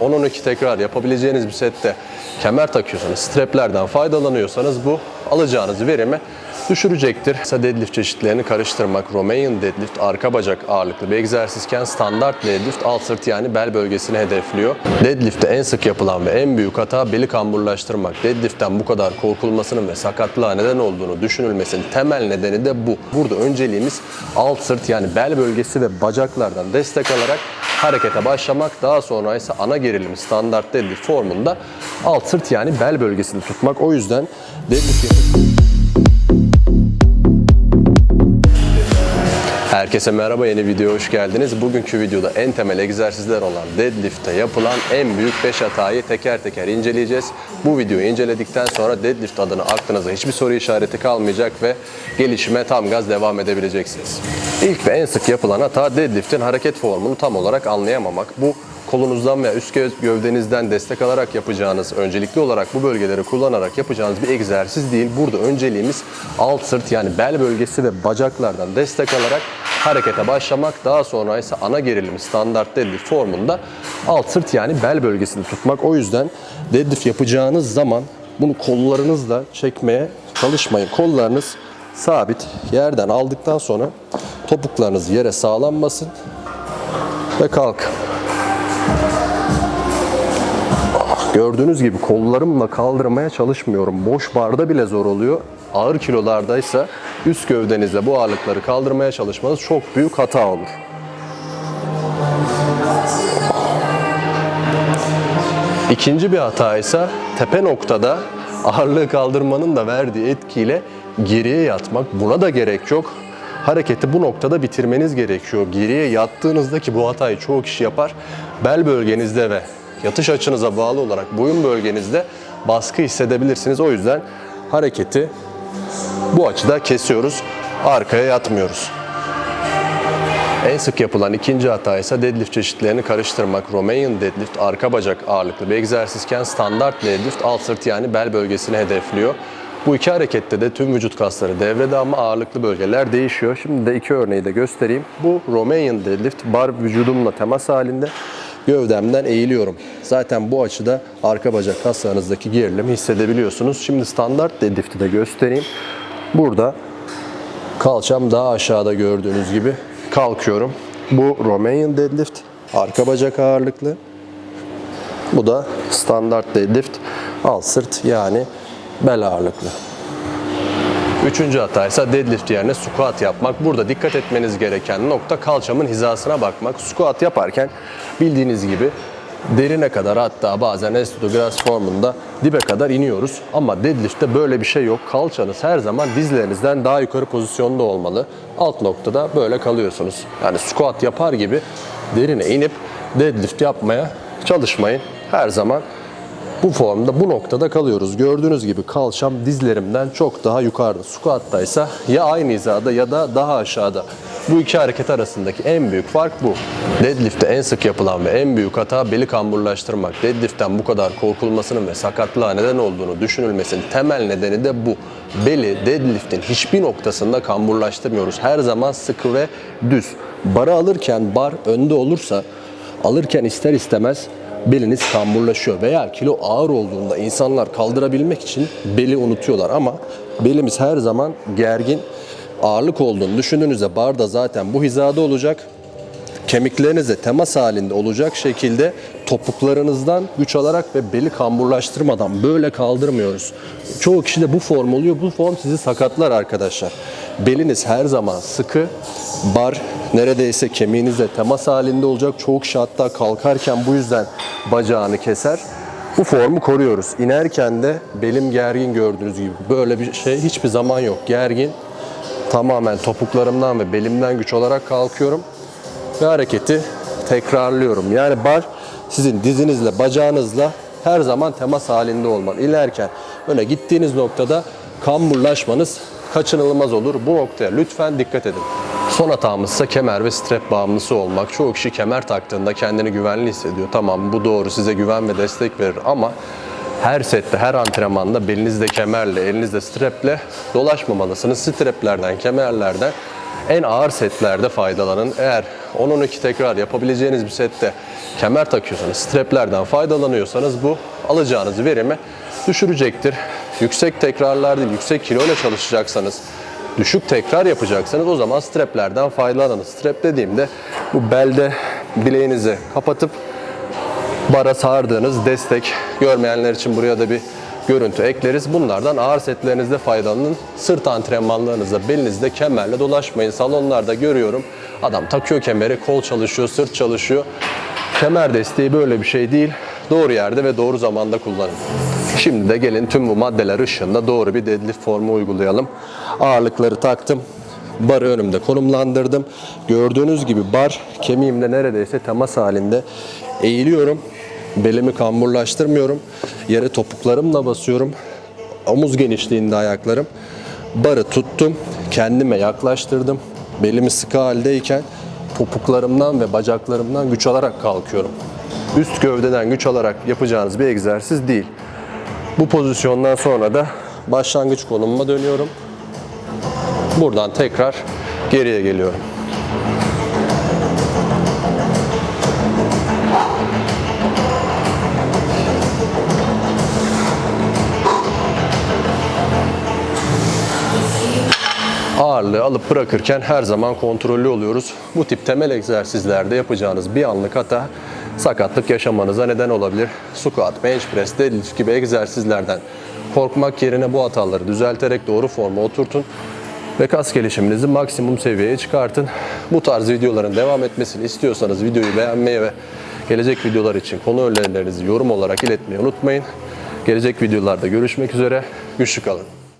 10-12 tekrar yapabileceğiniz bir sette kemer takıyorsanız, straplerden faydalanıyorsanız bu alacağınız verimi düşürecektir. Mesela deadlift çeşitlerini karıştırmak, Romanian deadlift arka bacak ağırlıklı bir egzersizken standart deadlift alt sırt yani bel bölgesini hedefliyor. Deadlift'te en sık yapılan ve en büyük hata beli kamburlaştırmak. Deadlift'ten bu kadar korkulmasının ve sakatlığa neden olduğunu düşünülmesinin temel nedeni de bu. Burada önceliğimiz alt sırt yani bel bölgesi ve bacaklardan destek alarak harekete başlamak. Daha sonra ise ana gerilimi standart deadlift formunda alt sırt yani bel bölgesini tutmak. O yüzden deadlift yapıp Herkese merhaba yeni videoya hoş geldiniz. Bugünkü videoda en temel egzersizler olan deadlift'te yapılan en büyük 5 hatayı teker teker inceleyeceğiz. Bu videoyu inceledikten sonra deadlift adına aklınıza hiçbir soru işareti kalmayacak ve gelişime tam gaz devam edebileceksiniz. İlk ve en sık yapılan hata deadlift'in hareket formunu tam olarak anlayamamak. Bu kolunuzdan veya üst gö- gövdenizden destek alarak yapacağınız, öncelikli olarak bu bölgeleri kullanarak yapacağınız bir egzersiz değil. Burada önceliğimiz alt sırt yani bel bölgesi ve bacaklardan destek alarak harekete başlamak. Daha sonra ise ana gerilimi standart deadlift formunda alt sırt yani bel bölgesini tutmak. O yüzden deadlift yapacağınız zaman bunu kollarınızla çekmeye çalışmayın. Kollarınız sabit yerden aldıktan sonra topuklarınız yere sağlam basın ve kalkın. Gördüğünüz gibi kollarımla kaldırmaya çalışmıyorum. Boş barda bile zor oluyor. Ağır kilolardaysa üst gövdenizle bu ağırlıkları kaldırmaya çalışmanız çok büyük hata olur. İkinci bir hata ise tepe noktada ağırlığı kaldırmanın da verdiği etkiyle geriye yatmak. Buna da gerek yok. Hareketi bu noktada bitirmeniz gerekiyor. Geriye yattığınızda ki bu hatayı çoğu kişi yapar. Bel bölgenizde ve yatış açınıza bağlı olarak boyun bölgenizde baskı hissedebilirsiniz. O yüzden hareketi bu açıda kesiyoruz. Arkaya yatmıyoruz. En sık yapılan ikinci hata ise deadlift çeşitlerini karıştırmak. Romanian deadlift arka bacak ağırlıklı bir egzersizken standart deadlift alt sırt yani bel bölgesini hedefliyor. Bu iki harekette de tüm vücut kasları devrede ama ağırlıklı bölgeler değişiyor. Şimdi de iki örneği de göstereyim. Bu Romanian deadlift bar vücudumla temas halinde gövdemden eğiliyorum. Zaten bu açıda arka bacak kaslarınızdaki gerilimi hissedebiliyorsunuz. Şimdi standart deadlift'i de göstereyim. Burada Kalçam daha aşağıda gördüğünüz gibi kalkıyorum. Bu Romanian deadlift. Arka bacak ağırlıklı. Bu da standart deadlift. Alt sırt yani bel ağırlıklı. Üçüncü hata ise deadlift yerine squat yapmak. Burada dikkat etmeniz gereken nokta kalçamın hizasına bakmak. Squat yaparken bildiğiniz gibi derine kadar hatta bazen estudogras formunda dibe kadar iniyoruz. Ama deadlift'te böyle bir şey yok. Kalçanız her zaman dizlerinizden daha yukarı pozisyonda olmalı. Alt noktada böyle kalıyorsunuz. Yani squat yapar gibi derine inip deadlift yapmaya çalışmayın. Her zaman bu formda bu noktada kalıyoruz. Gördüğünüz gibi kalçam dizlerimden çok daha yukarıda. Squat'ta ise ya aynı hizada ya da daha aşağıda. Bu iki hareket arasındaki en büyük fark bu. Deadlift'te en sık yapılan ve en büyük hata beli kamburlaştırmak. Deadlift'ten bu kadar korkulmasının ve sakatlığa neden olduğunu düşünülmesinin temel nedeni de bu. Beli deadlift'in hiçbir noktasında kamburlaştırmıyoruz. Her zaman sıkı ve düz. Barı alırken bar önde olursa alırken ister istemez beliniz kamburlaşıyor veya kilo ağır olduğunda insanlar kaldırabilmek için beli unutuyorlar. Ama belimiz her zaman gergin ağırlık olduğunu düşündüğünüzde barda zaten bu hizada olacak. Kemiklerinize temas halinde olacak şekilde topuklarınızdan güç alarak ve beli kamburlaştırmadan böyle kaldırmıyoruz. Çoğu kişide bu form oluyor. Bu form sizi sakatlar arkadaşlar. Beliniz her zaman sıkı, bar neredeyse kemiğinizle temas halinde olacak. Çoğu kişi hatta kalkarken bu yüzden bacağını keser. Bu formu koruyoruz. İnerken de belim gergin gördüğünüz gibi. Böyle bir şey hiçbir zaman yok. Gergin. Tamamen topuklarımdan ve belimden güç olarak kalkıyorum ve hareketi tekrarlıyorum. Yani bar sizin dizinizle, bacağınızla her zaman temas halinde olmalı. İlerken öne gittiğiniz noktada kamburlaşmanız kaçınılmaz olur. Bu noktaya lütfen dikkat edin. Son hatamız ise kemer ve strap bağımlısı olmak. Çoğu kişi kemer taktığında kendini güvenli hissediyor. Tamam bu doğru size güven ve destek verir ama her sette, her antrenmanda belinizde kemerle, elinizde straple dolaşmamalısınız. Straplerden, kemerlerden En ağır setlerde faydalanın. Eğer 10-12 tekrar yapabileceğiniz bir sette kemer takıyorsanız, straplerden faydalanıyorsanız bu alacağınız verimi düşürecektir. Yüksek tekrarlar değil, yüksek kiloyla çalışacaksanız, düşük tekrar yapacaksanız o zaman straplerden faydalanın. Strap dediğimde bu belde bileğinizi kapatıp bara sardığınız destek görmeyenler için buraya da bir görüntü ekleriz. Bunlardan ağır setlerinizde faydalanın. Sırt antrenmanlarınızda belinizde kemerle dolaşmayın. Salonlarda görüyorum. Adam takıyor kemeri, kol çalışıyor, sırt çalışıyor. Kemer desteği böyle bir şey değil. Doğru yerde ve doğru zamanda kullanın. Şimdi de gelin tüm bu maddeler ışığında doğru bir deadlift formu uygulayalım. Ağırlıkları taktım. Barı önümde konumlandırdım. Gördüğünüz gibi bar kemiğimle neredeyse temas halinde eğiliyorum. Belimi kamburlaştırmıyorum. Yere topuklarımla basıyorum. Omuz genişliğinde ayaklarım. Barı tuttum. Kendime yaklaştırdım. Belimi sıkı haldeyken topuklarımdan ve bacaklarımdan güç alarak kalkıyorum. Üst gövdeden güç alarak yapacağınız bir egzersiz değil. Bu pozisyondan sonra da başlangıç konumuma dönüyorum. Buradan tekrar geriye geliyorum. Ağırlığı alıp bırakırken her zaman kontrollü oluyoruz. Bu tip temel egzersizlerde yapacağınız bir anlık hata sakatlık yaşamanıza neden olabilir. Squat, bench press, deadlift gibi egzersizlerden korkmak yerine bu hataları düzelterek doğru forma oturtun ve kas gelişiminizi maksimum seviyeye çıkartın. Bu tarz videoların devam etmesini istiyorsanız videoyu beğenmeyi ve gelecek videolar için konu önerilerinizi yorum olarak iletmeyi unutmayın. Gelecek videolarda görüşmek üzere. Güçlü kalın.